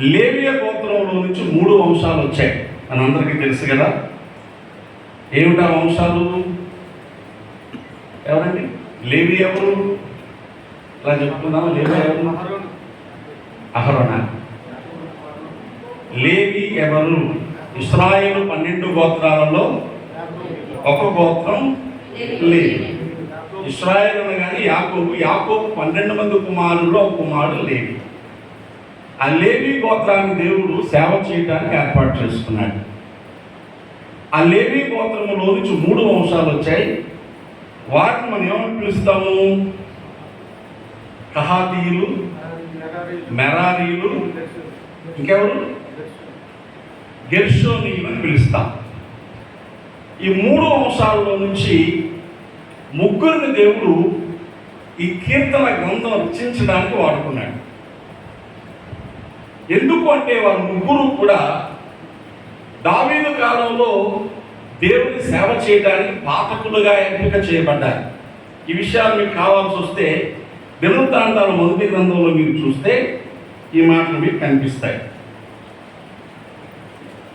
లేవియ గోత్రంలో నుంచి మూడు వంశాలు వచ్చాయి. మనందరికీ తెలుసు కదా. ఏమిటా వంశాలు? ఎవరండి? లేవి ఎవరు? ఇలా చెప్పుకుందామా లేవి ఎవరు? అహరణ లేవి ఎవరు? ఇస్రాయేలు పన్నెండు గోత్రాలలో ఒక గోత్రం లేవి ఇస్రాయేల్ అనగానే యాకోబు. యాకోబు పన్నెండు మంది కుమారుల్లో ఒక కుమారుడు లేవి ఆ లేవి గోత్రాన్ని దేవుడు సేవ చేయడానికి ఏర్పాటు చేసుకున్నాడు. ఆ లేవి గోత్రములో నుంచి మూడు వంశాలు వచ్చాయి. వాటిని మనం ఏమని పిలుస్తాము? కహాతీయులు మెరారీలు ఇంకెవరు? గెర్షోనీయులు అని పిలుస్తాం. ఈ మూడు వంశాల్లో నుంచి ముగ్గురిని దేవుడు ఈ కీర్తన గ్రంథం రచించడానికి వాడుకున్నాడు. ఎందుకు అంటే వారు ముగ్గురు కూడా దావీదు కాలంలో దేవుని సేవ చేయడానికి పాఠకులుగా ఎంపిక చేయబడ్డారు. ఈ విషయాలు మీకు కావాల్సి వస్తే దినవృత్తాంతాల మొదటి గ్రంథంలో మీరు చూస్తే ఈ మాటలు మీకు కనిపిస్తాయి.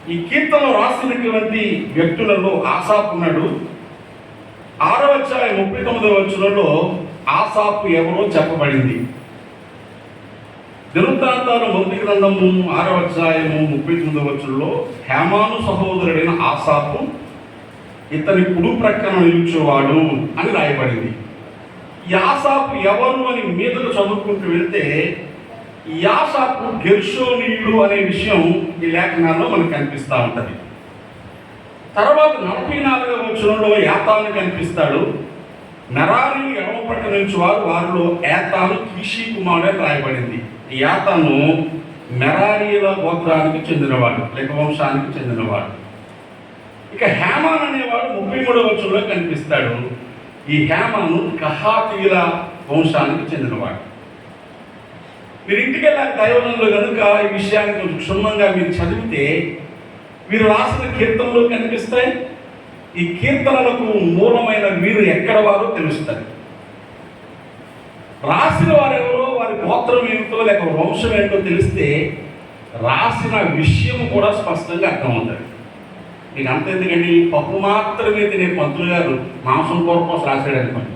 ఈ కీర్తన రాసినటువంటి వ్యక్తులలో ఆసాపు ఉన్నాడు. ఆరవ ముప్పై తొమ్మిదవ వచ్చులలో ఆసాపు ఎవరో చెప్పబడింది. దినవృత్తాంతాల మొదటి గ్రంథము ఆరవ అధ్యాయము ముప్పై తొమ్మిదవ వచ్చుల్లో హేమాను సహోదరుడైన ఆసాపు ఇతని కుడు ప్రక్కన నిలుచువాడు అని రాయబడింది. యాసాపు ఎవరు అని మీదకు చదువుకుంటూ వెళ్తే యాసాపు గెర్షోనీయుడు అనే విషయం ఈ లేఖనాల్లో మనకు కనిపిస్తూ ఉంటుంది. తర్వాత నలభై నాలుగవ వచనంలో యాతాను కనిపిస్తాడు. నరారి ఎడవ పక్క నుంచి వారు వారిలో ఏతాను కీషి కుమారుడు అని రాయబడింది. యాతను మెరారీల గోత్రానికి చెందినవాడు లేక వంశానికి చెందినవాడు. ఇక హేమాన్ అనేవాడు ముప్పై మూడవ వచ్చంలో కనిపిస్తాడు. ఈ హేమాను కహాతీల వంశానికి చెందినవాడు. మీరు ఇంటికి వెళ్ళాక కనుక ఈ విషయాన్ని కొంచెం క్షుణ్ణంగా మీరు చదివితే వీరు రాసిన కీర్తనలు కనిపిస్తాయి. ఈ కీర్తనలకు మూలమైన వీరు ఎక్కడ వారో తెలుస్తుంది రాసిన వారెవరో వారి గోత్రం ఏమిటో లేక వంశం ఏంటో తెలిస్తే రాసిన విషయం కూడా స్పష్టంగా అర్థమవుతుంది. మీకు అంత ఎందుకండి? పప్పు మాత్రమే తినే పంతులు గారు మాంసం కోసం రాశాడు అనుకోండి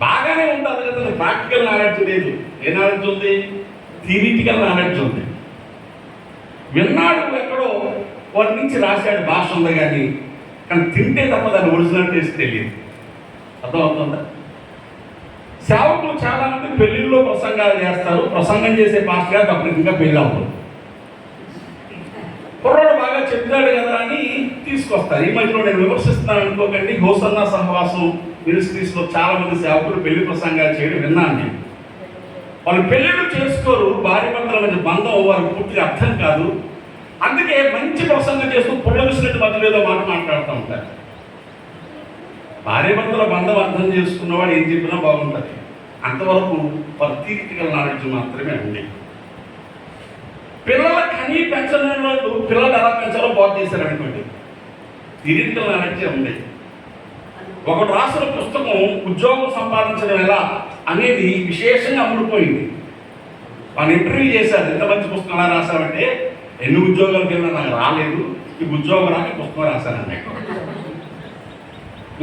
బాగానే ఉంటుంది కదా ప్రాక్టికల్ నాలెడ్జ్ లేదు. ఏ నాలెడ్జ్ ఉంది? థియరిటికల్ నాలెడ్జ్ ఉంది. విన్నాడు ఎక్కడో వారి నుంచి రాశాడు భాష ఉంది కానీ కానీ తింటే తప్ప దాని ఒరిజినల్ టేస్ట్ తెలియదు. అర్థమవుతుందా? సేవకులు చాలా మంది పెళ్ళిళ్ళలో ప్రసంగాలు చేస్తారు. ప్రసంగం చేసే పాస్ట్ గారు కంప్లీట్గా పెళ్ళి అవుతుంది కుర్రాడు బాగా చెప్తాడు కదా అని తీసుకొస్తారు. ఈ మధ్యలో నేను విమర్శిస్తున్నాను అనుకోకండి. గోసన్న సహవాసం మినిస్ట్రీస్లో చాలా మంది సేవకులు పెళ్ళి ప్రసంగాలు చేయడం విన్నాను నేను. వాళ్ళు పెళ్ళిళ్ళు చేసుకోరు. భార్య భర్తల మధ్య బంధం వారికి పూర్తిగా అర్థం కాదు. అందుకే మంచి ప్రసంగం చేస్తూ పుల్లవిసినట్టు మధ్యలో ఏదో మాట మాట్లాడుతూ ఉంటారు. భార్యభర్తల బంధం అర్థం చేసుకున్నవాడు ఏం చెప్పినా బాగుంటుంది. అంతవరకు వారు నాలెడ్జ్ మాత్రమే ఉంది. పిల్లల కనీ పెంచలేని వాళ్ళు పిల్లలు ఎలా పెంచాలో బాగు చేశారనుకోండి థిరిటికల్ థియరిటికల్ నాలెడ్జ్ ఉంది. ఒకడు రాసిన పుస్తకం ఉద్యోగం సంపాదించడం ఎలా అనేది విశేషంగా అమ్ముడుపోయింది. వాళ్ళు ఇంటర్వ్యూ చేశారు ఎంత మంచి పుస్తకం ఎలా రాశారంటే ఎన్ని ఉద్యోగాలకు వెళ్ళినా నాకు రాలేదు. ఈ ఉద్యోగం రాక పుస్తకం రాశానండి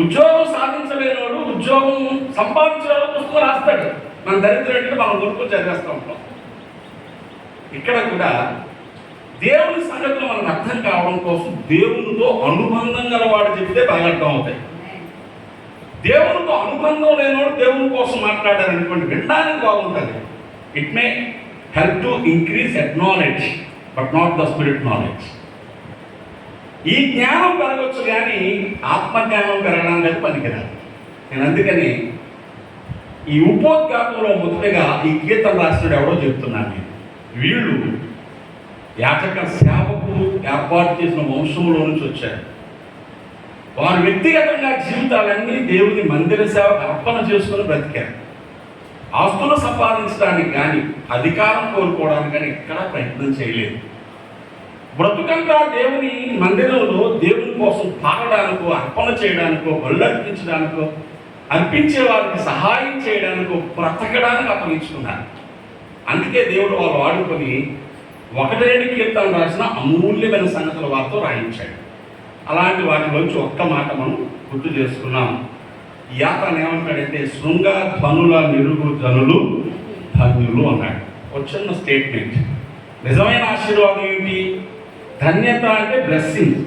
ఉద్యోగం సాధించలేని వాడు ఉద్యోగం సంపాదించిన పుస్తకం రాస్తాడు. మన దరిద్రుడికి మనం కొనుక్కొని చదివేస్తూ ఉంటాం. ఇక్కడ కూడా దేవుని సంగతులు మనకు అర్థం కావడం కోసం దేవునితో అనుబంధం గలవాడు చెప్తే బాగా అర్థం అవుతాయి దేవునితో అనుబంధం లేనివాడు దేవుని కోసం మాట్లాడారు అనుకోండి వినడానికి బాగుంటుంది. It may help to increase at knowledge but not the spirit knowledge ఈ జ్ఞానం పెరగచ్చు కానీ ఆత్మజ్ఞానం పెరగడానికి పనికిరాదు. నేను అందుకని ఈ ఉపోద్ఘాతంలో మొదటగా ఈ గీతం రాసినాడు ఎవడో చెప్తున్నాను నేను. వీళ్ళు యాచక సేవకులు ఏర్పాటు చేసిన వంశంలో నుంచి వచ్చారు. వారు వ్యక్తిగతంగా జీవితాలన్నీ దేవుని మందిర సేవ అర్పణ చేసుకుని బ్రతికారు. ఆస్తులు సంపాదించడానికి కానీ అధికారం కోరుకోవడానికి కానీ ఎక్కడా ప్రయత్నం చేయలేదు. బ్రతుకంతా దేవుని మందిరంలో దేవుని కోసం పాడడానికో అర్పణ చేయడానికో బళ్ళర్పించడానికో అర్పించే వారికి సహాయం చేయడానికో బ్రతకడానికి అప్పగించుకున్నారు. అందుకే దేవుడు వాళ్ళు వాడుకొని ఒకటి రెండు కీర్తనలు రాసిన అమూల్యమైన సంగతుల వారితో రాయించాడు. అలాంటి వాటిలోంచి ఒక్క మాట మనం గుర్తు చేసుకున్నాం. యాతను ఏమంటాడంటే శృంగ ధ్వనుల నిరుగు ధనులు ధన్యులు అన్నాడు. ఒక చిన్న స్టేట్మెంట్ నిజమైన ఆశీర్వాదం ఏమిటి ధన్యత అంటే blessing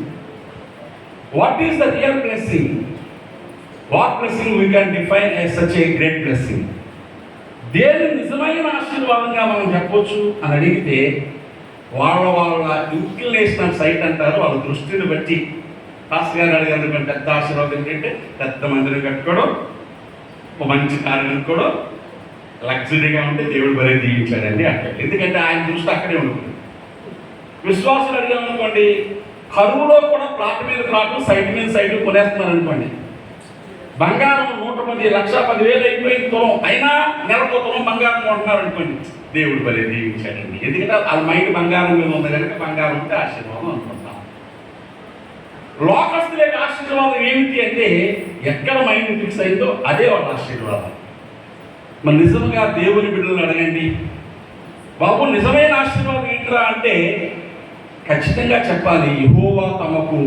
what is the real blessing what blessing we can define as such a great blessing దేని నిజమైన ఆశీర్వాదంగా మనం చెప్పొచ్చు అని అడిగితే వాళ్ళ వాళ్ళ ఇంక్లినేషనల్ సైట్ అంటారు వాళ్ళ దృష్టిని బట్టి. పాస్ గారు అడిగారు పెద్ద ఆశీర్వాదం ఏంటంటే పెద్ద మందిరం కట్టుకోవడం ఒక మంచి కారణం కూడా లగ్జరీగా ఉంటే దేవుడు బరే దీవించాడండి అక్కడ ఎందుకంటే ఆయన దృష్టి అక్కడే ఉంటుంది. విశ్వాసులు అడిగామనుకోండి కరువులో కూడా ప్లాట్ మీద ప్లాట్ సైడ్ మీద సైడ్ కొనేస్తున్నారు అనుకోండి. బంగారం నూట పది లక్ష పదివేలు అయిపోయింది తులం అయినా నెలకు తులం బంగారం కొంటున్నారు అనుకోండి. దేవుడు బలే దీవించాడండి. ఎందుకంటే అది మైండ్ బంగారం మీద ఉంది కనుక బంగారం ఉంటే ఆశీర్వాదం అనుకుంటాం. లోకస్తుల ఆశీర్వాదం ఏమిటి అంటే ఎక్కడ మైండ్ ఫిక్స్ అయిందో అదే వాళ్ళ ఆశీర్వాదం. మరి నిజంగా దేవుని బిడ్డలను అడగండి. బాబు నిజమైన ఆశీర్వాదం ఏంటరా అంటే ఖచ్చితంగా చెప్పాలి యహోవా తమకు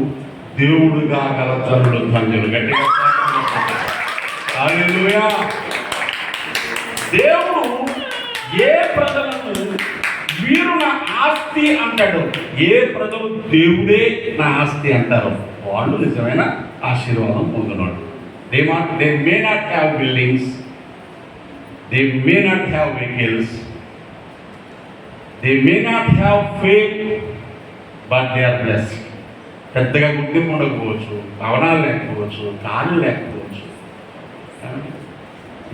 దేవుడుగా గల జనులు గట్టిగా దేవుడు ఏ ప్రజలను వీరు నా ఆస్తి అంటాడు? ఏ ప్రజలు దేవుడే నా ఆస్తి అంటారు? వాళ్ళు నిజమైన ఆశీర్వాదం పొందినాడు they not they may not have buildings they may not have vehicles they may not have fame but they are blessed పెద్దగా గుర్తింపు ఉండకపోవచ్చు భవనాలు లేకపోవచ్చు కార్లు లేకపోవచ్చు.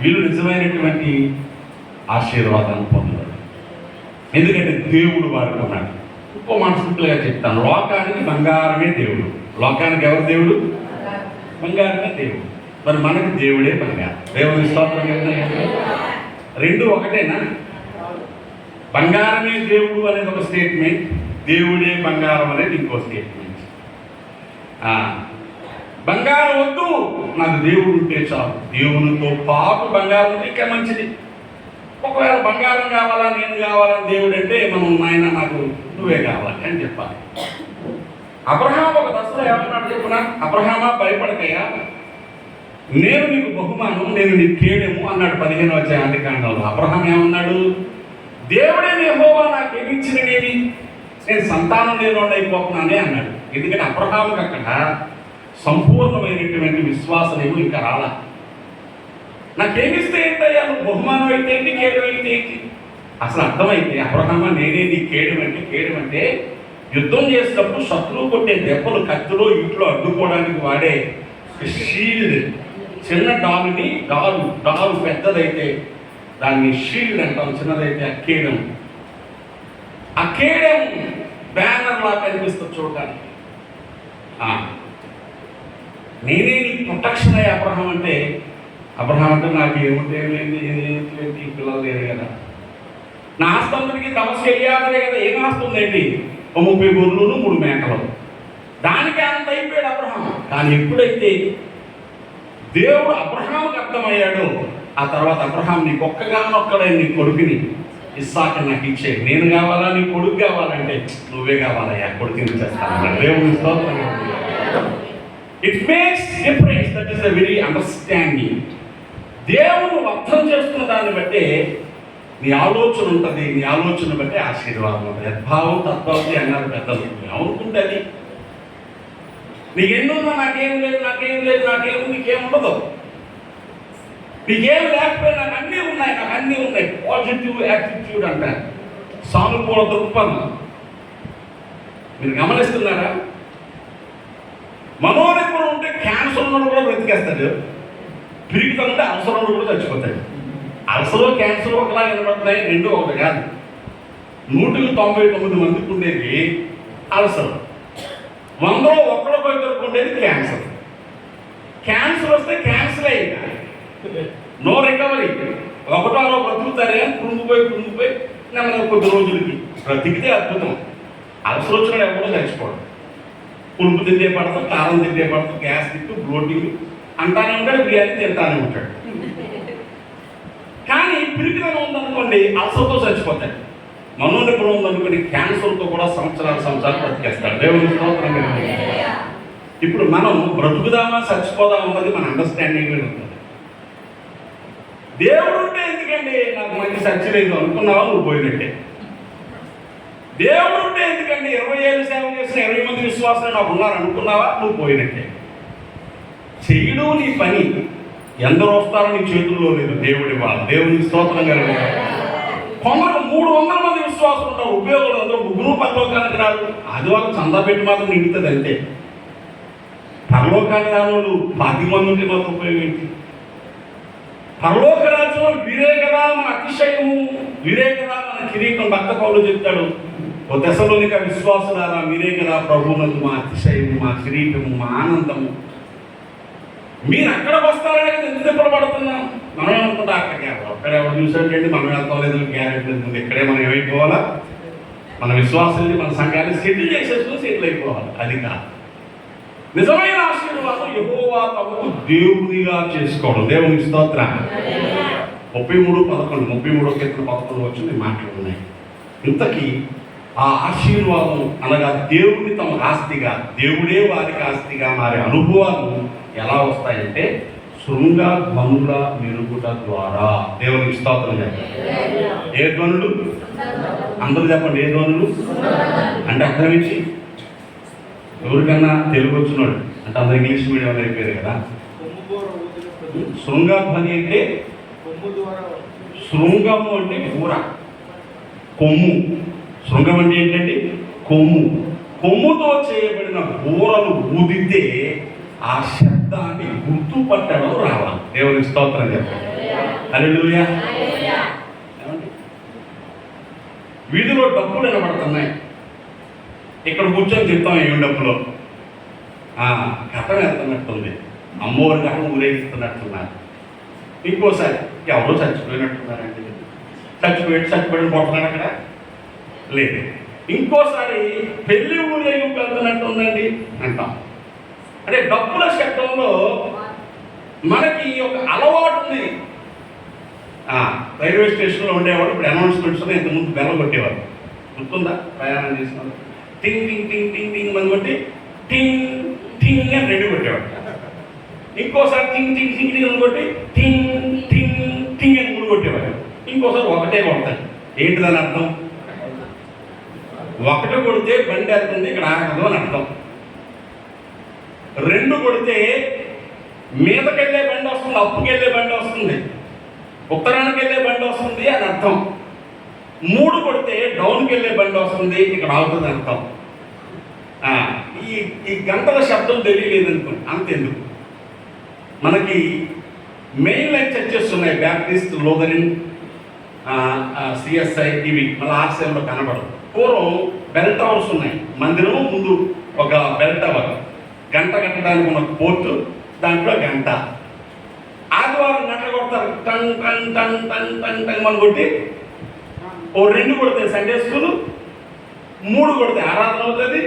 వీళ్ళు నిజమైనటువంటి ఆశీర్వాదాన్ని పొందారు. ఎందుకంటే దేవుడు వాడుకున్నాడు ఇంకో మాట సింపుల్గా చెప్తాను. లోకానికి బంగారమే దేవుడు. లోకానికి ఎవరు దేవుడు? బంగారమే దేవుడు. మరి మనకి దేవుడే బంగారం. దేవుని స్తోత్రం రెండు ఒకటేనా? బంగారమే దేవుడు అనేది ఒక స్టేట్మెంట్ దేవుడే బంగారం అనేది ఇంకో స్టేట్మెంట్ బంగారం వద్దు. నాకు దేవుడు ఉంటే చాలు. దేవునితో పాటు బంగారం ఉంటే ఇంకా మంచిది. ఒకవేళ బంగారం కావాలా నేను కావాలని దేవుడు అంటే మనం నాయన నాకు నువ్వే కావాలి అని చెప్పాలి. అబ్రహాం ఒక దశలో ఏమన్నాడు చెప్పున? అబ్రహామా భయపడకయ్యా. నేను నీకు బహుమానం నేను నీ కేడము అన్నాడు పదిహేను వచ్చే ఆదికాండంలో అబ్రహాం ఏమన్నాడు? దేవుడే నీ హోవా నాకు ఏమిచ్చిననేవి నేను సంతానం లేని అయిపోతున్నానే అన్నాడు. ఎందుకంటే అబ్రహాముకి అక్కడ సంపూర్ణమైనటువంటి విశ్వాసం ఏమో ఇంకా రాలా. నాకేమిస్తే ఏంటయ్యా? నువ్వు బహుమానం అయితే ఏంటి? కేడం అయితే ఏంటి? అసలు అర్థమైతే అబ్రహమ్మ నేనే నీ కేడం అంటే కేడం అంటే యుద్ధం చేసినప్పుడు శత్రువు కొట్టే దెబ్బలు కత్తిలో ఇంట్లో అడ్డుకోవడానికి వాడే షీల్డ్. చిన్న డాలుని డాలు డాలు పెద్దదైతే దాన్ని షీల్డ్ అంటాం చిన్నదైతే అక్కేయడం అక్కేయడం బ్యానర్ లా కనిపిస్తుంది చూడడానికి ఆ. నేనే నీకు ప్రొటెక్షన్ అయ్యే అబ్రహం అంటే అబ్రహం అంటే నాకు ఏముంటే లేదు ఏంటి పిల్లలు లేరు కదా. నా ఆస్తందరికి తమస్సు వెళ్ళాలనే కదా ఏం ఆస్తుందండి ఏంటి ఓ ముప్పై గొర్రెలు మూడు మేకలు. దానికి అంత అయిపోయాడు అబ్రహం. కానీ ఎప్పుడైతే దేవుడు అబ్రహాంకి అర్థమయ్యాడో ఆ తర్వాత అబ్రహాం నీ ఒక్కగానొక్కడే నీ కొడుకుని ఇస్సాక నాకు ఇచ్చే నేను కావాలా? నీ కొడుకు కావాలంటే నువ్వే కావాలయ్యా. కొడుకు చేస్తాను? It makes difference that is the very understanding దేవుడు అర్థం చేసుకున్న దాన్ని బట్టే నీ ఆలోచన ఉంటుంది. నీ ఆలోచన బట్టే ఆశీర్వాదం ఉంటుంది. యద్భావం తద్భావతి అన్నారు పెద్దలు. అనుకుంటే అది? నీకెన్నున్నా నాకేం లేదు నాకేం లేదు నాకేం నీకేం ఉండదు నీకేం లేకపోయినా నాకు అన్నీ ఉన్నాయి నాకు అన్నీ ఉన్నాయి. పాజిటివ్ యాటిట్యూడ్ అంట. సానుకూల దృక్పథం. మీరు గమనిస్తున్నారా? మనోనిపుణం ఉంటే క్యాన్సర్ ఉన్నప్పుడు కూడా బ్రతికేస్తాడు. పిరిగితనం ఉంటే అల్సర్ ఉన్నోడు కూడా చచ్చిపోతాడు. అల్సర్ క్యాన్సర్ ఒకలా కనబడుతున్నాయి రెండు ఒకటి కాదు. నూటికి తొంభై తొమ్మిది మందికి ఉండేది అల్సర్. వందలో ఒక్కడికో పోయి ఉండేది క్యాన్సర్ క్యాన్సర్ వస్తే క్యాన్సర్ అయింది నో రికవరీ ఒకటో అరవై బ్రతుకుతారే కృంగిపోయి కృంగిపోయి నెమ్మది కొద్ది రోజులకి బ్రతికితే అద్భుతం. వచ్చిన ఎవరో చచ్చిపోవడం పులుపు తింటే పడతాం కారం తింటే పడతాం గ్యాస్ తిట్టు బ్లోటింగ్ అంటానే ఉంటాడు బిర్యానీ తింటానే ఉంటాడు. కానీ పిరికిదనం ఉందనుకోండి అల్సర్తో చచ్చిపోతాయి. మనోనిపుణం ఉందనుకోండి క్యాన్సర్తో కూడా సంవత్సరాలు సంవత్సరాలు బ్రతికేస్తాడు దేవుని స్తోత్రం. ఇప్పుడు మనం బ్రతుకుదామా చచ్చిపోదామా అన్నది మన అండర్స్టాండింగ్ ఉంటుంది దేవుడు ఉంటే ఎందుకండి? నాకు మంచి సచ్చిలేదు అనుకున్నావా? నువ్వు పోయినట్టే. దేవుడు ఉంటే ఎందుకండి? ఇరవై ఏళ్ళు సేవ చేసిన ఇరవై మంది విశ్వాసాలు నాకు ఉన్నారు అనుకున్నావా? నువ్వు పోయినట్టే. చేయడం నీ పని. ఎందరు వస్తారో నీ చేతుల్లో లేదు దేవుడి వాళ్ళ దేవుని స్తోత్రం కలిగి కొందరు మూడు వందల మంది విశ్వాసులు ఉంటారు. ఉపయోగులు అందరూ ముగ్గురు పరలోకానికి రాదు అది వాళ్ళు చందా పెట్టి మాత్రం నిండుతుంది అంతే. పరలోకానికి రాని వాళ్ళు పాతి మంది ఉంటే మాత్రం ఉపయోగించి పరలోక రాజ్యం వీరే కదా మన అతిశయము వీరే కదా మన కిరీటం. భక్త పౌరులు చెప్తాడు ఓ దశలోనిక విశ్వాసులారా మీరే కదా ప్రభువునందు మా అతిశయము మా కిరీటము మా ఆనందము. మీరు అక్కడికి వస్తారని ఎందుకు తిప్పలు పడుతున్నాం? మనం అనుకుంటా అక్కడికి అక్కడ ఎవరు చూసాడండి మనం వెళ్తాం లేదు గ్యారెంటీ లేదు ఇక్కడే మనం ఏమైపోవాలా? మన విశ్వాసాన్ని మన సంఘాన్ని సెటిల్ చేసేసుకుని సెటిల్ అయిపోవాలి. అది కాదు. నిజమైన ఆశీర్వాదం యహోవా తమకు దేవునిగా చేసుకోవడం. దేవుని స్తోత్ర. ముప్పై మూడు పదకొండు ముప్పై మూడు కీర్తన పదకొండు వచ్చింది మాటలు ఉన్నాయి. ఇంతకీ ఆ ఆశీర్వాదం అనగా దేవుని తమ ఆస్తిగా దేవుడే వారికి ఆస్తిగా మారే అనుభవాలు ఎలా వస్తాయంటే శృంగ ధ్వనుల మెరుగుట ద్వారా. దేవునికి స్తోత్రం చెప్పండి. ఏ ధ్వనులు? అందరూ చెప్పండి ఏ ధ్వనులు? అంటే అర్థమించి ఎవరికన్నా తెలుగు వచ్చినాడు అంటే అందరు ఇంగ్లీష్ మీడియం అయిపోయారు కదా. శృంగ ధ్వని అంటే శృంగము అంటే కూర కొమ్ము. శృంగం అంటే ఏంటంటే కొమ్ము. కొమ్ముతో చేయబడిన కూరలు ఊదితే ఆ శబ్దాన్ని గుర్తుపట్టడం రావాలి. దేవుని స్తోత్రం చెప్పండి. హల్లెలూయా. వీధిలో డబ్బులు వినబడుతున్నాయి ఇక్కడ కూర్చొని చెప్తాం ఏం డబ్బులో ఆ, కథం వెళ్తున్నట్టుంది అమ్మవారి కథం ఊరేగిస్తున్నట్టున్నారు. ఇంకోసారి ఎవరో చచ్చిపోయినట్టున్నారండి. చచ్చిపోయి చచ్చిపోయిన పోతున్నాడు అక్కడ? లేదు. ఇంకోసారి పెళ్ళి ఊరేగింపు వెళ్తున్నట్టు ఉందండి అంటాం. అంటే డబ్బుల చట్టంలో మనకి ఒక అలవాటు ఉంది రైల్వే స్టేషన్లో ఉండేవాడు ఇప్పుడు అనౌన్స్మెంట్స్ ఇంతకుముందు బెల్ల కొట్టేవారు గుర్తుందా? ప్రయాణం చేసిన వాళ్ళు? టింగ్ టింగ్ టింగ్ టింగ్ టింగ్ అని కొట్టి టింగ్ టింగ్ అని రెండు కొట్టేవాడు ఇంకోసారి టింగ్ టింగ్ టింగ్ టింగ్ అని కొట్టి టింగ్ టింగ్ టింగ్ అని మూడు కొట్టేవాడు ఇంకోసారి ఒకటే కొడతాడు ఏంటి దాని అర్థం? ఒకటి కొడితే బండి వెళ్తుంది ఇక్కడ ఆగదు అని అర్థం. రెండు కొడితే మీదకెళ్ళే బండి వస్తుంది అప్పుకెళ్ళే బండి వస్తుంది ఉత్తరానికి వెళ్ళే బండి వస్తుంది అని అర్థం. మూడు కొడితే డౌన్కి వెళ్ళే బండి వస్తుంది ఇక్కడ అవుతుంది అంటాం. ఈ ఈ గంటల శబ్దం తెలియలేదు అనుకోండి అంతెందుకు. మనకి మెయిన్ లైన్ చర్చెస్ ఉన్నాయి బ్యాప్టిస్ట్ లోదరిన్ సిఎస్ఐ ఇవి మళ్ళీ ఆర్సీఎంలో కనబడదు పూర్వం బెల్ టవర్స్ ఉన్నాయి. మందిరం ముందు ఒక బెల్ టవర్ గంట కట్టడానికి ఉన్న పోర్టు దాంట్లో గంట. ఆదివారం గంట కొడతారు. టన్ టన్ టన్ టన్ టన్ టన్ మనం కొట్టి ఓ రెండు కొడితే సండే స్కూల్ మూడు కొడితే ఆరాధన అవుతుంది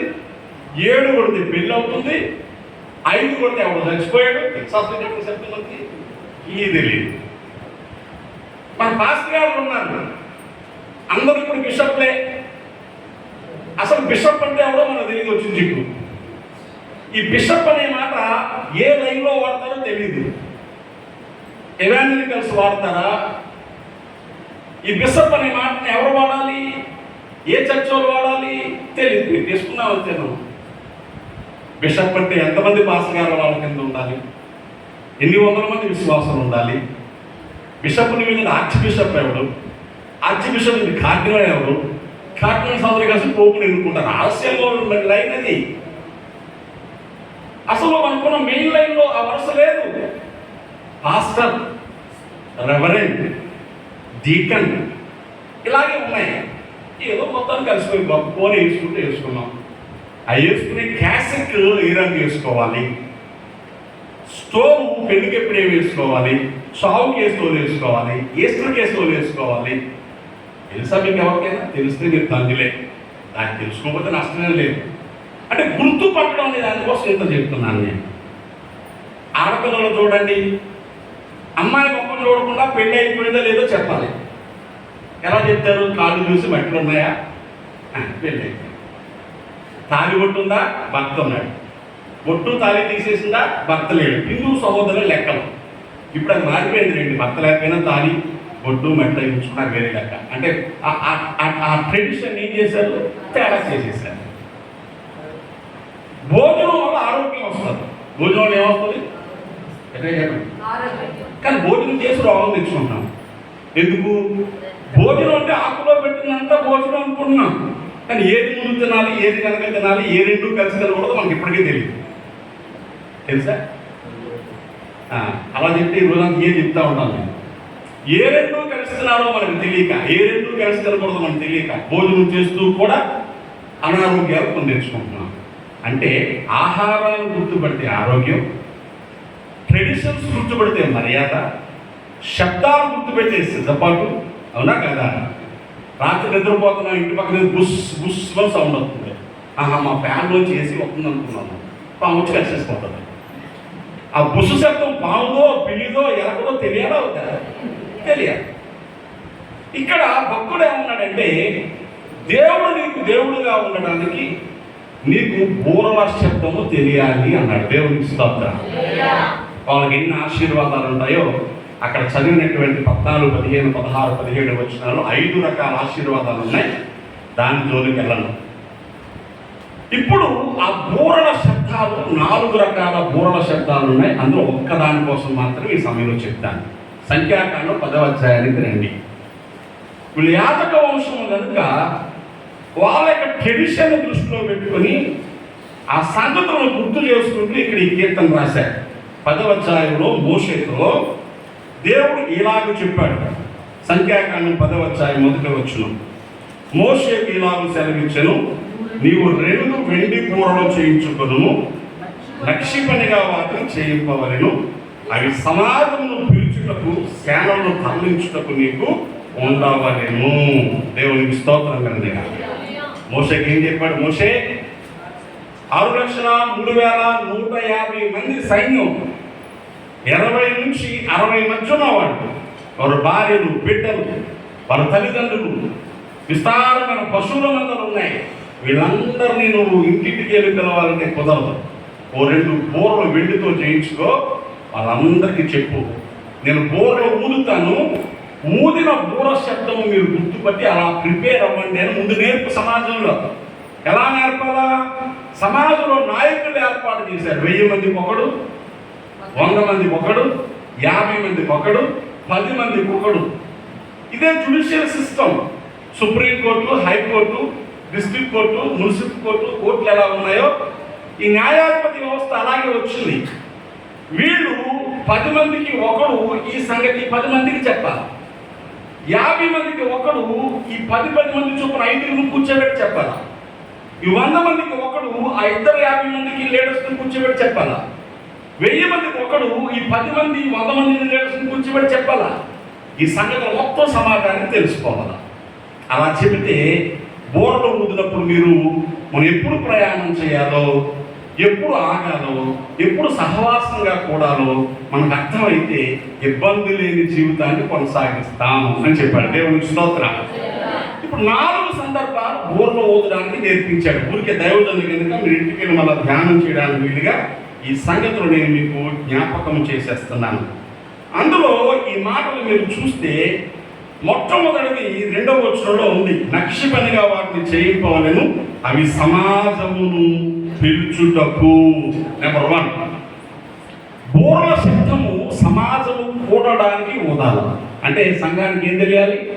ఏడు కొడితే పెళ్ళి అవుతుంది ఐదు కొడితే ఎవడు చచ్చిపోయాడు? ఎక్సాస్ట్ శబ్దం మనకి ఇది తెలియదు మన పాస్టర్ గారు ఉన్నారు. అందరూ ఇప్పుడు బిషప్లే. అసలు బిషప్ అంటే ఎవడో మనకు తెలియదు వచ్చింది ఇప్పుడు. ఈ బిషప్ అనే మాట ఏ లైన్లో వాడతారో తెలియదు ఎవాంజలికల్స్ వాడతారా? ఈ బిషప్ అనే మాటని ఎవరు వాడాలి? ఏ చర్చలు వాడాలి? తెలియదు మీరు తీసుకున్నాం అంతే బిషప్ అంటే ఎంతమంది పాసగారు వాళ్ళ కింద ఉండాలి? ఎన్ని వందల మంది విశ్వాసాలు ఉండాలి? బిషప్ని మీద ఆర్చ్ బిషప్ ఎవడు ఆర్చ్ బిషప్ మీద కార్డినల్ ఎవరు? కార్డినల్ అందరూ కలిసి పోపుని ఎన్నుకుంటారు? ఆలస్యంలో ఉన్న లైన్ అది. అసలు అనుకున్న మెయిన్ లైన్లో ఆ వరుస లేదు. Pastor reverend deacon. ఇలాగే ఉన్నాయి. ఏదో మొత్తం కలిసిపోయి గొప్పని వేసుకుంటే వేసుకున్నాం ఆ వేసుకునే క్యాసెట్ ఏ రంగు వేసుకోవాలి? స్టోవ్ పెళ్ళికి ఎప్పుడే వేసుకోవాలి? షావుకి ఏ స్టోవ్ వేసుకోవాలి? ఈస్టర్కి ఏ స్టోవ్ వేసుకోవాలి? తెలుసా మీకు ఎవరికైనా? తెలిస్తే మీరు తండ్రిలే. దాన్ని తెలుసుకోకపోతే నష్టమే లేదు. అంటే గుర్తుపట్టడం అనే దానికోసం ఇంత చెప్తున్నాను నేను. ఆడపిల్లలు చూడండి. అమ్మాయి ముఖం చూడకుండా పెళ్ళి అయిపోయిందో లేదో చెప్పాలి. ఎలా చెప్తారు? కాళ్ళు చూసి మట్టిలో ఉన్నాయా? పెళ్ళి అయిపోయింది. తాలి బొట్టుందా భర్త ఉన్నాడు. బొట్టు తాలి తీసేసిందా? భర్త లేడు. హిందూ సహోదరుల లెక్కలు. ఇప్పుడు అది మారిపోయింది రండి. భర్త లేకపోయినా తాలి బొడ్డు మెట్ట ఉంచుకున్నారు వేరే లెక్క. అంటే ఆ- ట్రెడిషన్ ఏం చేశారు? తేడా చేసేసారు భోజనం వల్ల ఆరోగ్యం వస్తుంది. భోజనం వల్ల ఏమవుతుంది కానీ భోజనం చేసి రోగం తెచ్చుకుంటాం ఎందుకు? భోజనం అంటే ఆకులో పెట్టినంత భోజనం అనుకుంటున్నాం. కానీ ఏది ముందు తినాలి ఏది కనుక తినాలి ఏ రెండు కలిసి తినకూడదు మనకి ఇప్పటికీ తెలియదు. తెలుసా? అలా చెప్తే ఈ రోజంతా ఏం చెప్తా ఉంటాను నేను. ఏ రెండు కలిసి తినాలో మనకు తెలియక ఏ రెండు కలిసి తినకూడదు మనకు తెలియక భోజనం చేస్తూ కూడా అనారోగ్యాలు కొని తెచ్చుకుంటున్నాం అంటే ఆహారాన్ని గుర్తుపడితే ఆరోగ్యం ట్రెడిషన్స్ గుర్తుపెడితే మర్యాద శబ్దాలు గుర్తుపెట్టే సిద్ధపాటు అవునా కదా? రాత్రి నిద్రపోతున్నా ఇంటి పక్కన బుస్ బుస్ అని సౌండ్ వస్తుంది. ఆహా మా ఫ్యాన్లో చేసి వస్తుంది అనుకున్నాను. పాము వచ్చి కలిసేసిపోతుంది. ఆ బుసు శబ్దం పాముదో పిలిదో ఎలకదో తెలియాలా అవుతా తెలియాలి. ఇక్కడ భక్తుడు ఏమన్నాడంటే దేవుడు నీకు దేవుడుగా ఉండడానికి నీకు బూరల శబ్దము తెలియాలి అన్నాడు. దేవుడికి స్తోత్ర. వాళ్ళకి ఎన్ని ఆశీర్వాదాలు ఉంటాయో అక్కడ చదివినటువంటి పద్నాలుగు పదిహేను పదహారు పదిహేడు వచ్చినాలు ఐదు రకాల ఆశీర్వాదాలు ఉన్నాయి. దాని జోలికి వెళ్ళను. ఇప్పుడు ఆ బూరల శబ్దాలు నాలుగు రకాల బూరల శబ్దాలు ఉన్నాయి. అందులో ఒక్కదాని కోసం మాత్రమే ఈ సమయంలో చెప్తాను. సంఖ్యాకాండం పదవ అధ్యాయానికి రండి. వీళ్ళు యాతక వంశం కనుక వాళ్ళ యొక్క ట్రెడిషన్ దృష్టిలో పెట్టుకొని ఆ సంగతులను గుర్తు చేసుకుంటూ ఇక్కడ ఈ కీర్తన రాశారు. పదవ అధ్యాయంలో మోషేతో దేవుడు ఇలాగ చెప్పాడు సంఖ్యాకాండం పదవ అధ్యాయం మొదటి వచ్చును మోషేకి ఇలాగ సెలవించను నీవు రెండు వెండి కూరలు చేయించుకును లక్షి పనిగా వాటిని చేయింపవలను. అవి సమాజంలో పిలుచుటకు సేనలను తరలించుటకు నీకు ఉండవలేము దేవునికి స్తోత్రం కలిగి మోషకి ఏం చెప్పాడు? మోషే ఆరు లక్షల మూడు వేల నూట యాభై మంది సైన్యం ఇరవై నుంచి అరవై మధ్య ఉన్నవాడు వారు భార్యలు బిడ్డలు వారి తల్లిదండ్రులు విస్తారమైన పశువుల మందలు ఉన్నాయి. వీళ్ళందరినీ నువ్వు ఇంటింటికి వెళ్ళి పిలవాలంటే కుదరదు. ఓ రెండు బోర్లు వెండితో చేయించుకో వాళ్ళందరికీ చెప్పు. నేను బోర్లో ఊదుతాను ఊదిన బూర శబ్దము మీరు గుర్తుపట్టి అలా ప్రిపేర్ అవ్వండి అని ముందు నేర్పు సమాజంలో. ఎలా నేర్పాలా? సమాజంలో నాయకులు ఏర్పాటు చేశారు. వెయ్యి మంది ఒకడు వంద మంది ఒకడు యాభై మంది ఒకడు పది మంది ఒకడు. ఇదే judicial system supreme court high court district court municipal court కోర్టులు ఎలా ఉన్నాయో ఈ న్యాయాధిపతి వ్యవస్థ అలాగే వచ్చింది. వీళ్ళు పది మందికి ఒకడు ఈ సంగతి పది మందికి చెప్పాలి. యాభై మందికి ఒకడు ఈ పది పది మంది చొప్పున ఐదుగురు కూర్చోబెట్టి చెప్పాలా? ఈ వంద మందికి ఒకడు ఆ ఇద్దరు యాభై మందికి లీడర్స్ని కూర్చోబెట్టి చెప్పాలా? వెయ్యి మంది ఒకడు ఈ పది మంది వంద మందిని లీడర్స్ని కూర్చోబెట్టి చెప్పాలా? ఈ సంగతి మొత్తం సమాధానం తెలుసుకోవాలా? అలా చెబితే బోర్డు ఊదినప్పుడు మీరు మనం ఎప్పుడు ప్రయాణం చేయాలో ఎప్పుడు ఆగాలో ఎప్పుడు సహవాసంగా కూడాలో మనకు అర్థమైతే ఇబ్బంది లేని జీవితాన్ని కొనసాగిస్తాము అని చెప్పాడు దేవుని స్తోత్రం ఇప్పుడు నాలుగు సందర్భాలు బోర్లో ఊదడానికి నేర్పించాడు. ఊరికే దైవజనులు కనుక మీరు ఇంటికి వెళ్ళి మళ్ళీ ధ్యానం చేయడానికి వీలుగా ఈ సంగతులు నేను మీకు జ్ఞాపకం చేసేస్తున్నాను. అందులో ఈ మాటలు మీరు చూస్తే మొట్టమొదటిది రెండవ వచ్చంలో ఉంది. నక్షి పనిగా వాటిని చేయిపోవాలను అవి సమాజమును పిలుచుటకు. నెంబర్ వన్ బోర్ల శబ్దము సమాజము కూడడానికి ఊదాలి. అంటే సంఘానికి ఏం తెలియాలి?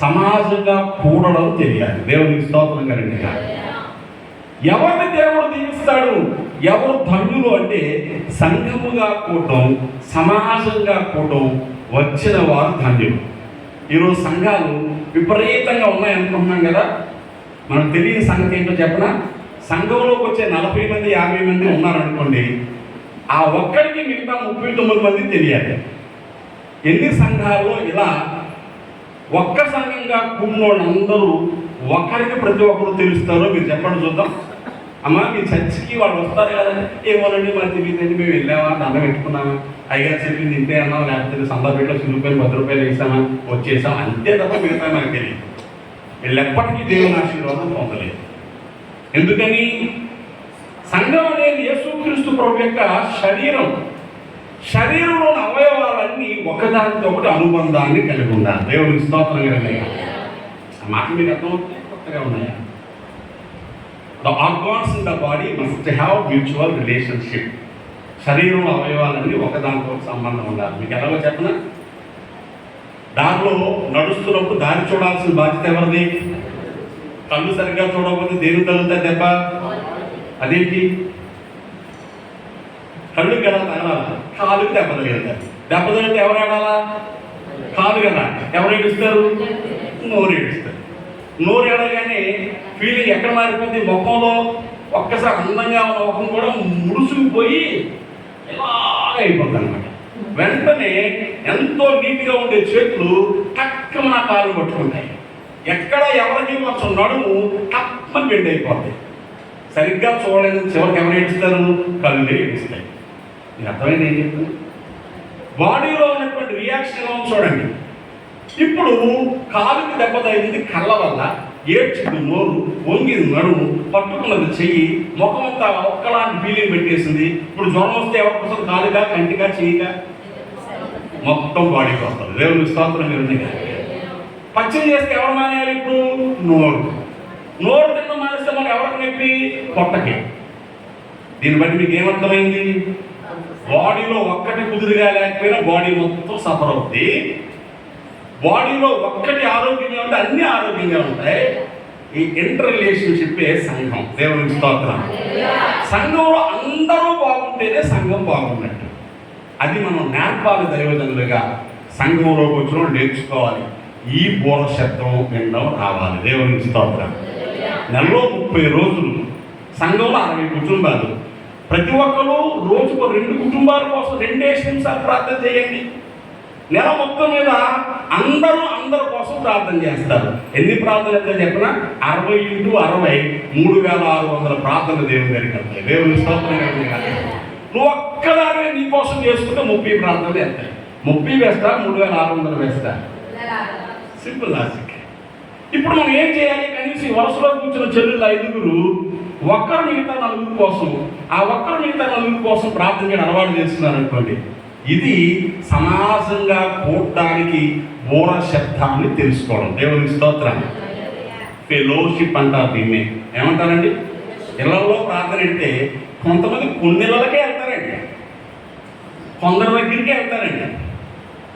సమాజంగా కూడడం తెలియాలి. దేవునికి స్తోత్రం కలిగి ఎవరిని దేవుడు దీవిస్తాడు? ఎవరు ధన్యులు అంటే సంఘముగా కూడటం సమాజంగా కూడటం వచ్చిన వారు ధన్యులు ఈరోజు సంఘాలు విపరీతంగా ఉన్నాయనుకుంటున్నాం కదా? మనం తెలియని సంగతి ఏంటో చెప్పనా? సంఘంలోకి వచ్చే నలభై మంది యాభై మంది ఉన్నారనుకోండి ఆ ఒక్కడికి మిగతా ముప్పై తొమ్మిది మంది తెలియాలి. ఎన్ని సంఘాల్లో ఇలా ఒక్క సంఘంగా కూడిన వాళ్ళందరూ ఒక్కరికి ప్రతి ఒక్కరు తెలుస్తారో మీరు చెప్పండి చూద్దాం. అమ్మా మీ చర్చికి వాళ్ళు వస్తారు కదా. ఏమోనండి మరి తెలియదండి మేము వెళ్ళామా? దండం పెట్టుకున్నామా? అయ్యగారు చెప్పింది ఇంతే అన్నాం లేకపోతే సందర్భంలో రూపాయలు పది రూపాయలు వేసామా? వచ్చేసాం. అంతే తప్ప మిగతా మనకు తెలియదు. వీళ్ళు ఎప్పటికీ దేవుని ఆశీర్వాదం పొందలేదు. ఎందుకని? సంఘం అనేది యేసుక్రీస్తు ప్రభు యొక్క శరీరం. శరీరంలోని అవయవాలన్నీ ఒకదానితో ఒకటి అనుబంధాన్ని కలిగి ఉండాలి. దేవునికి స్తోత్రం కదండి మాట మీకు అర్థమవుతుంది కొత్తగా ఉన్నాయా? The organs in the body must have mutual relationship శరీరం అవయవాలన్నీ ఒకదానితో సంబంధం ఉండాలి. మీకు ఎలాగో చెప్పనా? దారిలో నడుస్తున్నప్పుడు దారి చూడాల్సిన బాధ్యత ఎవరిది? కళ్ళు సరిగ్గా చూడకపోతే దేని తగులుతాయి దెబ్బ? అదేంటి? కళ్ళు కదా తగలాలి? కాలుకి దెబ్బ తగిలింది దెబ్బ తగిలితే ఎవరు ఆడాలా? కాలు కదా. ఎవరు ఏడుస్తారు? నోరు ఏడుస్తారు. నోరు ఏడగానే ఫీలింగ్ ఎక్కడ మారిపోయింది ముఖంలో ఒక్కసారి అందంగా ఉన్న ముఖం కూడా ముడుసుకుపోయి ఇలాగ అయిపోతుంది అనమాట వెంటనే ఎంతో నీట్గా ఉండే చేతులు తక్కువ నా కాలు పట్టుకుంటాయి. ఎక్కడ ఎవరికి కొంచెం నడుము తప్పని బెండ్ అయిపోతాయి సరిగ్గా చూడలేదు చివరికి ఎవరు ఏడుస్తారు? కళ్ళు ఏడుస్తాయి. మీకు అర్థమైంది ఏం చెప్తాను బాడీలో ఉన్నటువంటి రియాక్షన్ ఎలా చూడండి. ఇప్పుడు కాలుకి దెబ్బ తగిలింది కళ్ళ వల్ల. ఏడ్చింది నోరు వంగింది నడుము పట్టుకున్నది చెయ్యి ముఖమంతా అంతా ఒక్కలాంటి ఫీలింగ్ పెట్టేసింది. ఇప్పుడు జ్వరం వస్తే ఎవరికోసం కాదుగా కంటిగా చెయ్యిగా మొత్తం బాడీకి వస్తుంది దేవుని స్తోత్రం ఉంది పచ్చడి చేస్తే ఎవరు మానేయాలి ఇప్పుడు? నోరు. నోరు తిన్న మానేస్తే మనం ఎవరికి నొప్పి? పొట్టకి. దీన్ని బట్టి మీకు ఏమర్థమైంది? బాడీలో ఒక్కటి కుదురుగా లేకపోయినా బాడీ మొత్తం సఫర్ అవుద్ది. బాడీలో ఒక్కటి ఆరోగ్యంగా ఉంటే అన్ని ఆరోగ్యంగా ఉంటాయి. ఈ ఇంటర్ రిలేషన్షిప్ సంఘం. దేవుని స్తోత్రం సంఘంలో అందరూ బాగుంటేనే సంఘం బాగున్నట్టు. అది మనం నేర్పాలి దైవజనులుగా. సంఘంలోకి వచ్చిన నేర్చుకోవాలి. ఈ బోర శబ్దం వినడం రావాలి. దేవుని స్తోత్రం నెలలో ముప్పై రోజులు సంఘంలో అరవై కుటుంబాలు. ప్రతి ఒక్కరూ రోజుకు రెండు కుటుంబాల కోసం రెండే నిమిషాలు ప్రార్థన చేయండి. నెల మొత్తం మీద అందరూ అందరి కోసం ప్రార్థన చేస్తారు. ఎన్ని ప్రార్థనలు ఎంత చెప్పినా? అరవై ఇంటూ అరవై మూడు వేల ఆరు వందల ప్రార్థనలు దేవుని దగ్గరికి వెళ్తాయి. దేవుని స్తోత్రం నువ్వు ఒక్కదానే నీ కోసం చేసుకుంటే ముప్పై ప్రార్థనలు వెళ్తాయి ముప్పై వేస్తా మూడు వేల ఆరు వందలు వేస్తా. సింపుల్ లాజిక్ ఇప్పుడు మనం ఏం చేయాలి? కనీసం వరుసలో కూర్చున్న చెల్లెళ్ళు ఐదుగురు ఒక్కరు మిగతా నలుగురు కోసం ఆ ఒక్కరు మిగతా నలుగురు కోసం ప్రార్థన చేయడం అలవాటు చేస్తున్నారు అనుకోండి ఇది సమాజంగా కూడడానికి బోర శబ్దాన్ని తెలుసుకోవడం. దేవుని స్తోత్రం. ఫెలోషిప్ అంటారు దీన్ని. ఏమంటారండి? ఇళ్ళలో ప్రార్థన అంటే కొంతమంది కొన్నిళ్ళకే వెళ్తారండి. కొందరి దగ్గరికి వెళ్తారండి.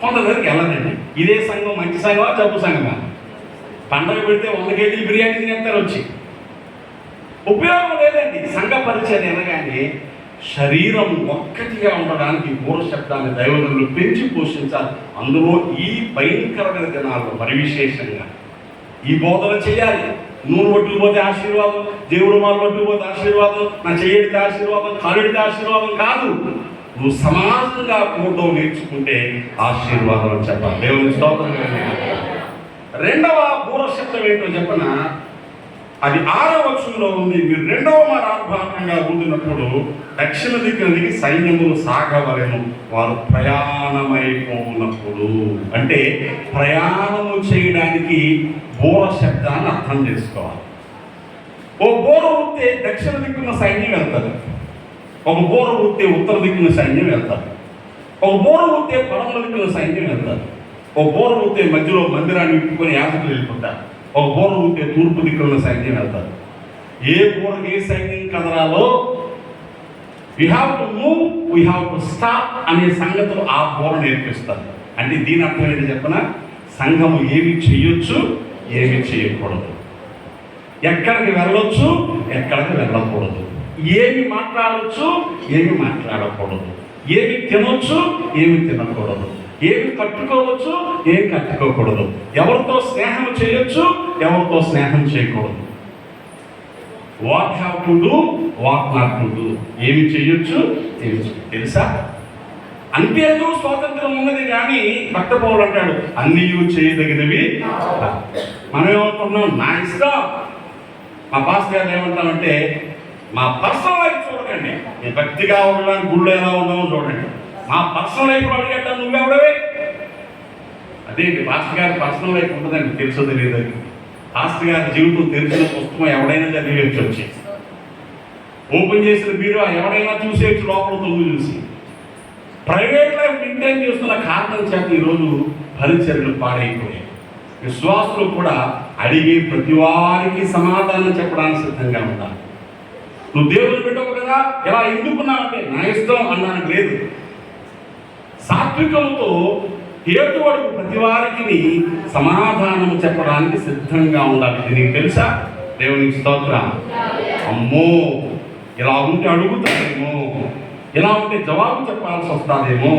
కొందరి దగ్గరికి వెళ్ళరండి. ఇదే సంఘం మంచి సంఘమా జబ్బు సంఘమా? పండగ పెడితే వంద కేజీలు బిర్యానీ తినేస్తారు వచ్చి. ఉపయోగం లేదండి. సంఘ పరిచయం ఎనగానే శరీరం ఒక్కటిగా ఉండడానికి మూల శబ్దాన్ని దైవజనులు పెంచి పోషించాలి. అందులో ఈ భయంకరమైన దినాల్లో మరి విశేషంగా ఈ బోధన చేయాలి. నూనె పట్టుకుపోతే ఆశీర్వాదం దేవుడు మాలు పట్టుకుపోతే ఆశీర్వాదం నా చేయడితే ఆశీర్వాదం కాలుడితే ఆశీర్వాదం కాదు. నువ్వు సమాజంగా కూడడం నేర్చుకుంటే ఆశీర్వాదం చెప్పాలి. దేవుని స్తోత్రం. రెండవ పూర్వ శబ్దం ఏంటో చెప్పనా? అది ఆరో వచనంలో ఉంది. మీరు రెండవ మరాభాగంగా ఆర్భాటంగా ఉండినప్పుడు దక్షిణ దిక్కునదికి సైన్యములు సాగవలను. వారు ప్రయాణమైపోనప్పుడు అంటే ప్రయాణము చేయడానికి బోర శబ్దాన్ని అర్థం చేసుకోవాలి. ఓ బోర ఊస్తే దక్షిణ దిక్కున సైన్యం వెళ్తారు ఒక బోర ఊస్తే ఉత్తర దిక్కున సైన్యం వెళ్తారు ఒక బోర ఊస్తే పడమల దిక్కున సైన్యం వెళ్తారు ఒక బోర ఊస్తే మధ్యలో మందిరాన్ని విప్పుకొని యాత్రలు వెళ్ళిపోతారు. ఒక బోర ఉంటే తూర్పు దిక్కున సైన్యం వెళ్తారు. ఏ బోరకి ఏ సైన్యం కదరాలో we have to move we have to stop అనే సంగతులు ఆ బోర నేర్పిస్తారు. అంటే దీని అర్థం ఏంటి చెప్పిన? సంఘము ఏమి చేయొచ్చు ఏమి చేయకూడదు. ఎక్కడికి వెళ్ళొచ్చు ఎక్కడికి వెళ్ళకూడదు. ఏమి మాట్లాడవచ్చు ఏమి మాట్లాడకూడదు. ఏమి తినొచ్చు ఏమి తినకూడదు. ఏమి కట్టుకోవచ్చు ఏమి కట్టుకోకూడదు. ఎవరితో స్నేహం చేయొచ్చు ఎవరితో స్నేహం చేయకూడదు. What have to do what not to do ఏమి చేయొచ్చు. ఏమి తెలుసా? అంతేదో స్వాతంత్రం ఉన్నది కానీ భక్త పౌరుడు అంటాడు అన్నీ చేయదగినవి మనం ఏమనుకుంటున్నాం? నా ఇష్టం. మా పాస్ గారు ఏమంటామంటే మా పర్సనల్ లైఫ్ చూడకండి. నేను భక్తిగా ఉండడానికి గుళ్ళు ఎలా ఉన్నామో చూడండి. మా పర్సనల్ లైఫ్ అడిగట్టా నువ్వే అదేంటి? మాస్టర్ గారి పర్సనల్ లైఫ్ ఉండదండి తెలుసో తెలియదు మాస్టర్ గారి జీవితం తెలిసిన పుస్తకం ఎవడైనా చదివేయచ్చు వచ్చి. ఓపెన్ చేసిన మీరు ఎవడైనా చూసేయచ్చు లోపల తొంగి చూసి. ప్రైవేట్ లైఫ్ మెయింటైన్ చేస్తున్న కారణం చేత ఈరోజు పరిచర్లు పాడైపోయాయి. విశ్వాసులు కూడా అడిగే ప్రతి వారికి సమాధానం చెప్పడానికి సిద్ధంగా ఉండాలి. నువ్వు దేవుని పెట్టవు కదా ఇలా ఎందుకున్నావంటే నా ఇష్టం అన్నానికి లేదు. సాత్వికంతో హేతు అడుగు ప్రతి వారికి సమాధానం చెప్పడానికి సిద్ధంగా ఉండాలి. ఇది నీకు తెలుసా? దేవుని స్తోత్రం. అమ్మో ఇలా ఉంటే అడుగుతారేమో ఇలా ఉంటే జవాబు చెప్పాల్సి వస్తాదేమో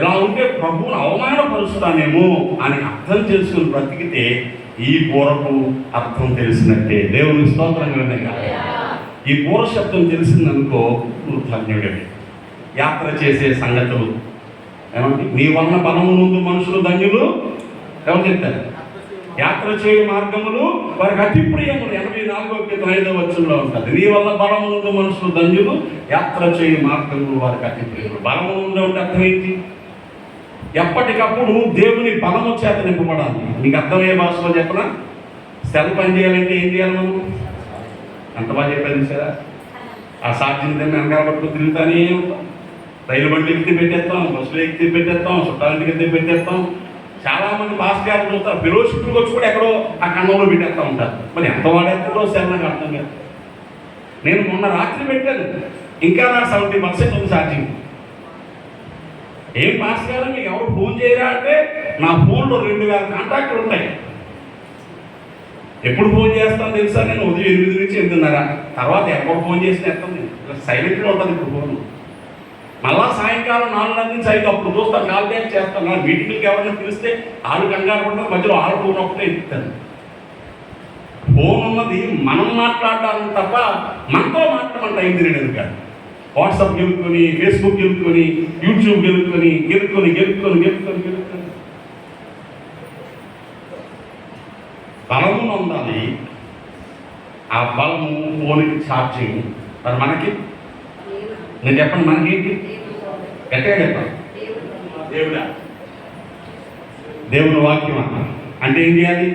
ఇలా ఉంటే ప్రభువును అవమానపరుస్తానేమో అని అర్థం చేసుకుని బ్రతికితే ఈ పూరపు అర్థం తెలిసినట్టే. దేవుని స్తోత్రం వినగా ఈ పూర శబ్దం తెలిసిందనుకో నువ్వు ధన్యుడివి. యాత్ర చేసే సంగతులు ఏమంటే నీ వలన బలము ముందు మనుషులు ధన్యులు? ఎవరు చెప్తారు? యాత్ర చేయు మార్గములు వారికి అతి ప్రియములు ఎనభై నాలుగో క్రితం ఐదో వచ్చంలో ఉంటుంది. నీ వల్ల బలము నుండి మనుషులు ధన్యులు యాత్ర చేయు మార్గములు వారికి అతి ప్రియములు బలము నుండి ఉంటే అర్థమేంటి ఎప్పటికప్పుడు దేవుని బలము చేత నింపబడాలి. నీకు అర్థమయ్యే భాషలో చెప్పనా? సెల్ పని చేయాలంటే ఏం చేయాలి మనం? అంత బాగా చెప్పాను సరే ఆ సాధ్యం తిన్న వెనకాల తిరుగుతానే ఉంటాం. రైలు బండి ఎక్కితే పెట్టేస్తాం బస్సులో ఎక్కితే పెట్టేస్తాం చుట్టాలింటికి ఎక్కితే పెట్టేస్తాం. చాలా మంది పాస్ గారు చూస్తారు ఫెలోషిప్కి వచ్చి కూడా ఎక్కడో ఆ కన్నంలో పెట్టేస్తూ ఉంటారు. మరి ఎంత వాడేస్తారో సార్ నాకు అర్థం కాదు. నేను మొన్న రాత్రి పెట్టాను. ఇంకా నా సెవెంటీ పర్సెంట్ ఉంది ఛార్జింగ్. ఏం పాస్ గారు మీకు ఎవరు ఫోన్ చేయరా అంటే నా ఫోన్లో రెండు వేల కాంటాక్ట్లు ఉంటాయి. ఎప్పుడు ఫోన్ చేస్తాను తెలుసా? నేను ఉదయం ఎనిమిది నుంచి ఎనిమిదిన్నర. తర్వాత ఎప్పుడు ఫోన్ చేసినా ఎత్తుంది సైలెంట్గా ఉంటుంది ఇప్పుడు ఫోన్. మళ్ళా సాయంకాలం నాలుగున్నర నుంచి ఐదు అప్పుడు చూస్తాను కాల్ బ్యాక్ చేస్తాను నా మీటింగ్కి ఎవరైనా పిలిస్తే ఆరు కంగారు పడతారు మధ్యలో ఆరు ఫోన్ ఒకటే ఎత్తుతాను ఫోన్ ఉన్నది మనం మాట్లాడడానికి తప్ప మనతో మాట్లాడమంట అయింది నేను కాదు వాట్సాప్ గెలుపుకొని ఫేస్బుక్ గెలుపుకొని యూట్యూబ్ గెలుపుకొని గెలుపుకొని గెలుపుకొని గెలుపుకొని గెలుపుకొని. బలము ఉండాలి ఆ బలము ఫోన్కి ఛార్జింగ్ మరి మనకి నేను చెప్పండి మనకేంటి గట్టిగా చెప్పండి దేవుడా? దేవుని వాక్యం అంటే ఏం చేయాలి?